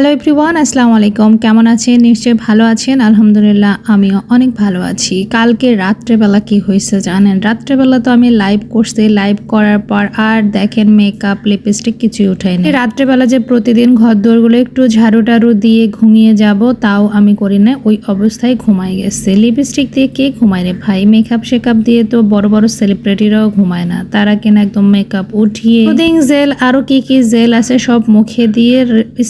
Hello everyone আসসালামু আলাইকুম। কেমন আছেন? নিশ্চয়ই ভালো আছেন। আলহামদুলিল্লাহ, আমিও অনেক ভালো আছি। কালকে রাত্রেবেলা কি হয়েছে জানেন? রাত্রেবেলা তো আমি লাইভ করছি। লাইভ করার পর আর দেখেন মেকআপ লিপস্টিক কিছুই উঠায়নি রাত্রেবেলা যে প্রতিদিন ঘর দোরগুলো একটু ঝাড়ু টাড়ু দিয়ে ঘুমিয়ে যাব, তাও আমি করি না ওই অবস্থায় ঘুমাই গেছে। লিপস্টিক দিয়ে কে ঘুমায় রে ভাই? মেকআপ শেকআপ দিয়ে তো বড় বড় সেলিব্রিটিরাও ঘুমায় না। তারা কিনা একদম মেকআপ উঠিয়ে জেল আরও কি কি জেল আছে সব মুখে দিয়ে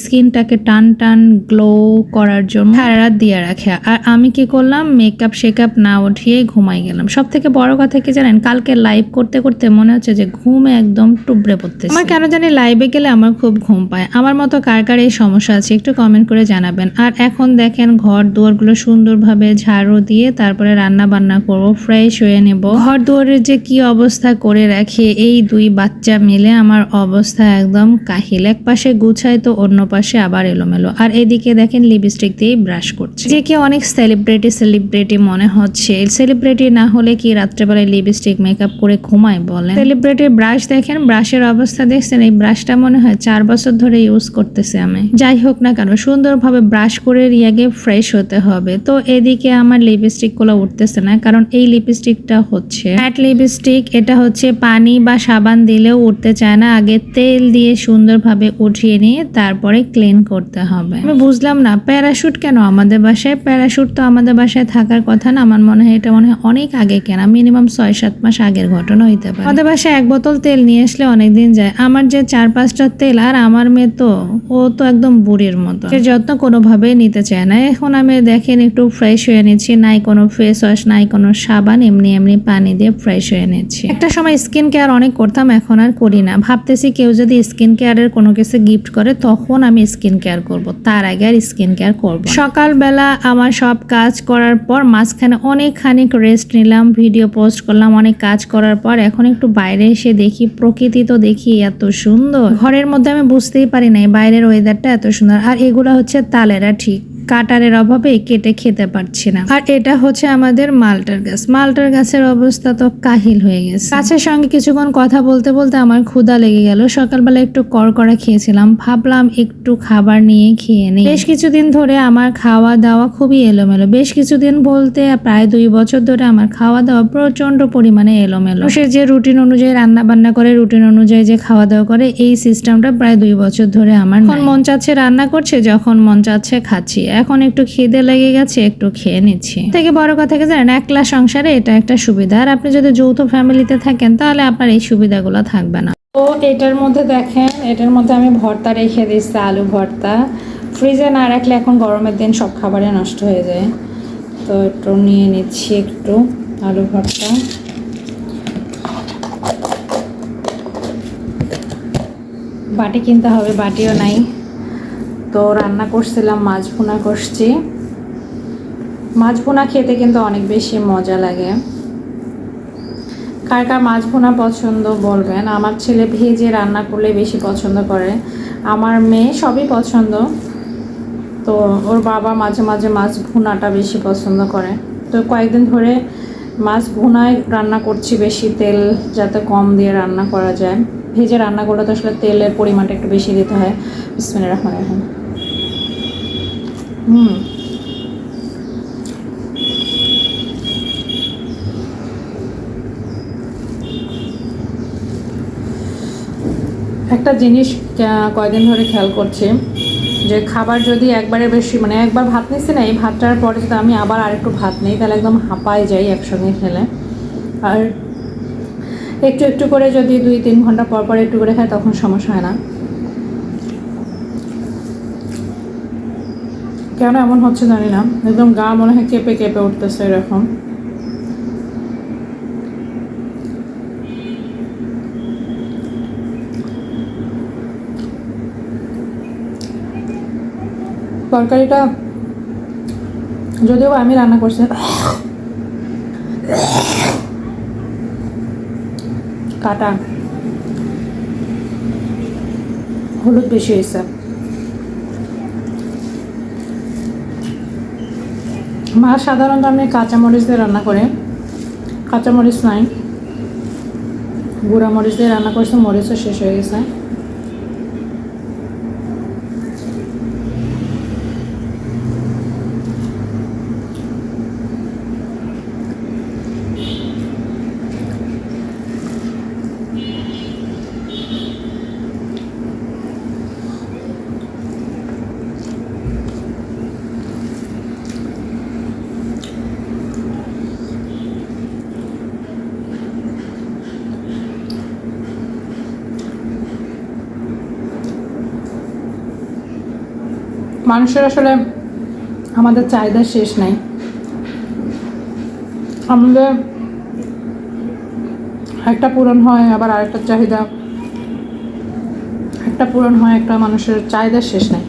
স্কিনটাকে টান টান গ্লো করার জন্য সারা রাত দিয়ে রাখে। আর আমি কি করলাম? মেকআপ শেকআপ না উঠিয়ে ঘুমাই গেলাম। সব থেকে বড় কথা কি জানেন? কালকে লাইভ করতে করতে মনে হচ্ছে যে ঘুমে একদম টুবড়ে পড়তে আমার কেন জানি লাইভে গেলে আমার খুব ঘুম পায়। আমার মতো কার কার এই সমস্যা আছে একটু কমেন্ট করে জানাবেন। আর এখন দেখেন ঘর দুয়ারগুলো সুন্দরভাবে ঝাড়ু দিয়ে তারপরে রান্না বান্না করব ফ্রেশ হয়ে নেব। ঘর দুয়ারের যে কি অবস্থা করে রাখে, এই দুই বাচ্চা মিলে আমার অবস্থা একদম কাহিল। এক পাশে গুছায় তো অন্য পাশে আবার এলোমেলো। আর এদিকে দেখেন লিপস্টিক দিয়ে ব্রাশ করছে। যে কি অনেক সেলিব্রিটি সেলিব্রিটি মনে হচ্ছে। সেলিব্রিটি না হলে কি রাত্রেবেলায় লিপস্টিক মেকআপ করে ঘুমায় বলেন? সেলিব্রিটির ব্রাশ দেখেন ব্রাশের অবস্থা দেখছেন। এই ব্রাশটা মনে হয় চার বছর ধরে ইউজ করতেছে আমি। যাই হোক না কেন, সুন্দরভাবে ব্রাশ করে রিয়াগে ফ্রেশ হতে হবে। তো এদিকে আমার লিপস্টিকগুলো উঠতেছে না, কারণ এই লিপস্টিকটা হচ্ছে ম্যাট লিপস্টিক এটা হচ্ছে পানি বা সাবান দিলেও উঠতে চায় না। আগে তেল দিয়ে সুন্দরভাবে উঠিয়ে নিয়ে তারপরে ক্লিন করতে হবে। আমি বুঝলাম না প্যারাশুট কেন? আমাদের বাসায় প্যারাশুট তো আমাদের বাসায় থাকার কথা না, আমার মনে হয় এটা মনে হয় অনেক আগে কেনা মিনিমাম ছয় সাত মাস আগের ঘটনা হইতে পারে। আমাদের বাসায় এক বোতল তেল নিয়ে আসলে অনেকদিন যায়। আমার যে চার পাঁচটা তেল, আর আমার মেয়ে তো, ও তো একদম বুড়ির মতো। এর যত্ন কোনোভাবেই নিতে চায় না। এখন আমি দেখেন একটু ফ্রেশ হয়ে নিচ্ছি, নাই কোনো ফেস ওয়াশ নাই কোনো সাবান, এমনি এমনি পানি দিয়ে ফ্রেশ হয়ে নিচ্ছি। একটা সময় স্কিন কেয়ার অনেক করতাম, এখন আর করি না। ভাবতেছি কেউ যদি স্কিন কেয়ারের কোনো কিছু গিফট করে, তখন আমি স্কিন কেয়ার করব, তার আগে আর স্কিন কেয়ার করব সকালবেলা আমার সব কাজ করার পর মাঝখানে অনেকখানিক রেস্ট নিলাম ভিডিও পোস্ট করলাম, অনেক কাজ করার পর এখন একটু বাইরে এসে দেখি, প্রকৃতি তো দেখি এত সুন্দর। ঘরের মধ্যে আমি বুঝতেই পারি নাই বাইরের ওয়েদারটা এত সুন্দর, আর এগুলো হচ্ছে তালেরা ঠিক কাটারের অভাবে কেটে খেতে পারছি না। আর এটা হচ্ছে আমাদের মালটার গাছ। মালটার গাছের অবস্থা তো কাহিল হয়ে গেছে। গাছের সঙ্গে কিছুক্ষণ কথা বলতে বলতে আমার ক্ষুধা লেগে গেল। সকালবেলা একটু করকরা খেয়েছিলাম। ভাবলাম একটু খাবার নিয়ে খেয়ে নিই। বেশ কিছুদিন ধরে আমার খাওয়া দাওয়া খুবই এলোমেলো। বেশ কিছুদিন বলতে প্রায় দুই বছর ধরে আমার খাওয়া দাওয়া প্রচণ্ড পরিমাণে এলোমেলো। সে যে রুটিন অনুযায়ী রান্না বান্না করে, রুটিন অনুযায়ী যে খাওয়া দাওয়া করে, এই সিস্টেমটা প্রায় দুই বছর ধরে আমার মন চাচ্ছে রান্না করছে, যখন মন চাচ্ছে খাচ্ছি। এখন একটু খিদে লেগে গেছে, একটু খেয়ে নিচ্ছি। থেকে বড় কথা কি জানেন, একলা সংসারে এটা একটা সুবিধা। আর আপনি যদি যৌথ ফ্যামিলিতে থাকেন, তাহলে আপনার এই সুবিধাগুলো থাকবে না। তো এটার মধ্যে দেখেন, এটার মধ্যে আমি ভর্তা রেখে দিচ্ছি আলু ভর্তা। ফ্রিজে না রাখলে এখন গরমের দিন সব খাবারে নষ্ট হয়ে যায়। তো একটু নিয়ে নিচ্ছি একটু আলু ভর্তা। বাটি কিনতে হবে, বাটিও নাই। তো রান্না করছিলাম, মাছ ভুনা করছি। মাছ ভুনা খেতে কিন্তু অনেক বেশি মজা লাগে। কার কার মাছ ভুনা পছন্দ বলবেন? আমার ছেলে ভেজে রান্না করলে বেশি পছন্দ করে। আমার মেয়ে সবই পছন্দ। তো ওর বাবা মাঝে মাঝে মাছ ভুনাটা বেশি পছন্দ করে। তো কয়েকদিন ধরে মাছ ভুনায় রান্না করছি বেশি তেল যাতে কম দিয়ে রান্না করা যায়। ভেজে রান্না করলে তো আসলে তেলের পরিমাণটা একটু বেশি দিতে হয়। বিসমিল্লাহির রহমানির রহিম। হুম একটা জিনিস কয়দিন ধরে খেয়াল করছি, যে খাবার যদি একবারে বেশি মানে একবার ভাত নিচ্ছি না, এই ভাতটার পরে যদি আমি আবার আরেকটু ভাত নিই, তাহলে একদম হাঁপায় যাই একসঙ্গে খেলে। আর একটু একটু করে যদি দুই তিন ঘণ্টা পর পর একটু করে খাই, তখন সমস্যা হয় না। কেন এমন হচ্ছে জানি না। একদম গা মনে হয় কেঁপে কেঁপে উঠতেছে এরকম। তরকারিটা যদিও আমি রান্না করছি। কাটা। হলুদ বেশি হয়েছে। মা সাধারণত আমি কাঁচামরিচ দিয়ে রান্না করে। কাঁচামরিচ নাই। গুঁড়া মরিচ দিয়ে রান্না করছে, মরিচও শেষ হয়ে গেছে। মানুষের আসলে আমাদের চাহিদা শেষ নাই। আমাদের একটা পূরণ হয়, আবার আরেকটা চাহিদা, একটা পূরণ হয়, একটা মানুষের চাহিদা শেষ নাই।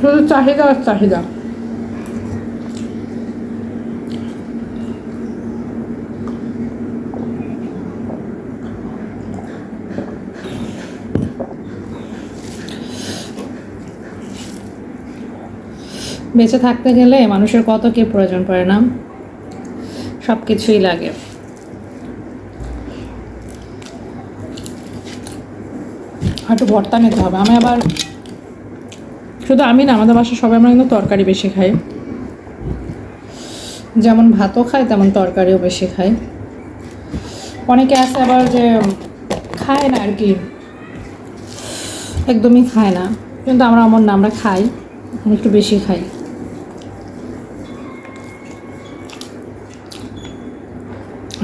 শুধু চাহিদা আর চাহিদা। বেঁচে থাকতে গেলে মানুষের কত কি প্রয়োজন পড়ে না? সব কিছুই লাগে একটু ভর্তা নিতে হবে। আমি আবার শুধু আমি না, আমাদের বাসায় সবাই আমরা কিন্তু তরকারি বেশি খাই। যেমন ভাতও খাই, তেমন তরকারিও বেশি খাই। অনেকে আছে আবার যে খায় না আর কি। একদমই খায় না। কিন্তু আমরা এমন না, আমরা খাই, একটু বেশি খাই।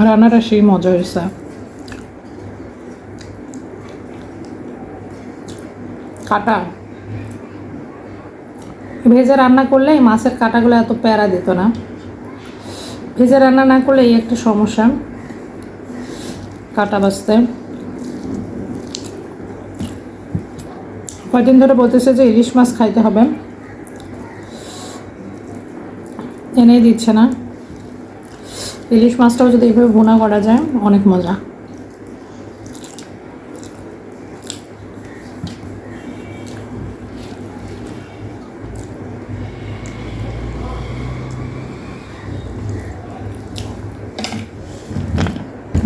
রান্নাটা সেই মজা হয়েছে কাটা। ভেজে রান্না করলে এই মাছের কাটাগুলো এত প্যারা দিত না। ভেজে রান্না না করলে এই একটা সমস্যা। কাটা বাঁচতে। কয়দিন ধরে বলতেছে যে ইলিশ মাছ খাইতে হবে। এনেই দিচ্ছে না। ইলিশ মাছটাও যদি এইভাবে ভুনা করা যায়, অনেক মজা।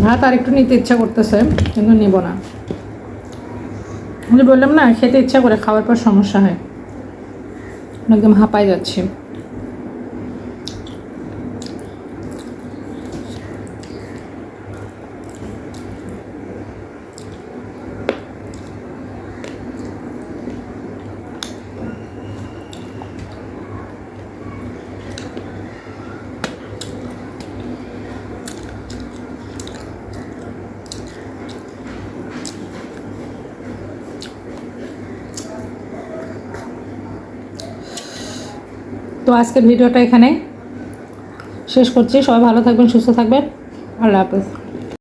ভাত আর একটু নিতে ইচ্ছা করতেছে, কিন্তু নিব না। আমি বললাম না, খেতে ইচ্ছা করে, খাওয়ার পর সমস্যা হয়। একদম হাঁপাই যাচ্ছে। তো আজকের ভিডিওটা এখানে শেষ করছি। সবাই ভালো থাকবেন সুস্থ থাকবেন। আল্লাহ হাফেজ।